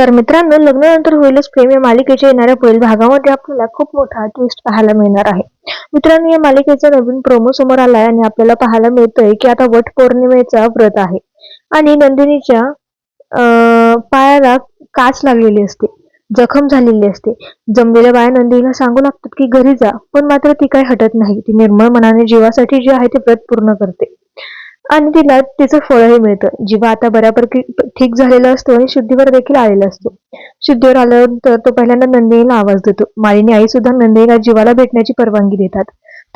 तर मित्रांनो लग्नानंतर होईलच प्रेम. या मालिकेच्या येणाऱ्या पुढील भागामध्ये आपल्याला खूप मोठा ट्विस्ट पाहायला मिळणार आहे. मित्रांनो या मालिकेचा नवीन प्रोमो समोर आलाय आणि आपल्याला पाहायला मिळतंय की आता वट पौर्णिमेचा व्रत आहे. आणि नंदिनीच्या अं, पायाला काच लागलेली असते. जखम झालेली असते. जमलेल्या बाया नंदिनीला सांगू लागतात की घरी जा. पण मात्र ती काही हटत नाही. ती निर्मळ मनाने जीवासाठी जे आहे ते व्रत पूर्ण करते. आणि तिला तिचं फळही मिळतं. जीवा आता बऱ्यापैकी ठीक झालेला असतो आणि शुद्धीवर देखील आलेला असतो. शुद्धीवर आल्यानंतर तो पहिल्यांदा नंदिनीला आवाज देतो. मालिनी आई सुद्धा नंदिनीला जीवाला भेटण्याची परवानगी देतात.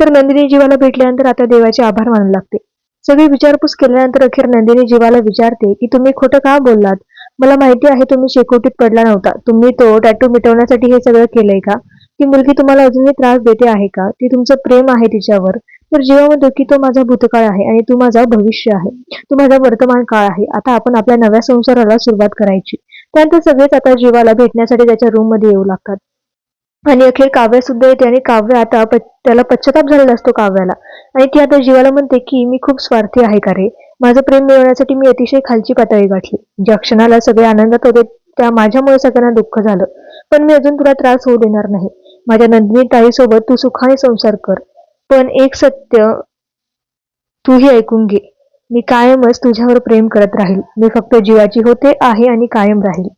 तर नंदिनी जीवाला भेटल्यानंतर आता देवाचे आभार मानू लागते. सगळी विचारपूस केल्यानंतर अखेर नंदिनी जीवाला विचारते की तुम्ही खोटं का बोललात? मला माहिती आहे तुम्ही शेकोटीत पडला नव्हता. तुम्ही तो टॅटू मिटवण्यासाठी हे सगळं केलंय का? ती मुलगी तुम्हाला अजूनही त्रास देते आहे का? ती तुमचं प्रेम आहे तिच्यावर. तर जीवा म्हणतो की तो माझा भूतकाळ आहे आणि तू माझा भविष्य आहे तू माझा वर्तमान काळ आहे आता आपण आपल्या नव्या संसाराला सुरुवात करायची. त्यानंतर सगळेच आता जीवाला भेटण्यासाठी त्याच्या रूममध्ये येऊ लागतात. आणि अखेर काव्य सुद्धा येते आणि काव्य आता प- त्याला पश्चाताप झालेला असतो काव्याला. आणि ती आता जीवाला म्हणते की मी खूप स्वार्थी आहे का रे? माझं प्रेम मिळवण्यासाठी मी अतिशय खालची पातळी गाठली. ज्या क्षणाला सगळे आनंदात होते त्या माझ्यामुळे सगळ्यांना दुःख झालं. पण मी अजून तुला त्रास होऊ देणार नाही. माझ्या नंदिनी ताईसोबत तू सुखाने संसार कर. पण एक सत्य तूही ऐकून घे. मी कायमच तुझ्यावर प्रेम करत राहील. मी फक्त जीवाची होते आहे आणि कायम राहील.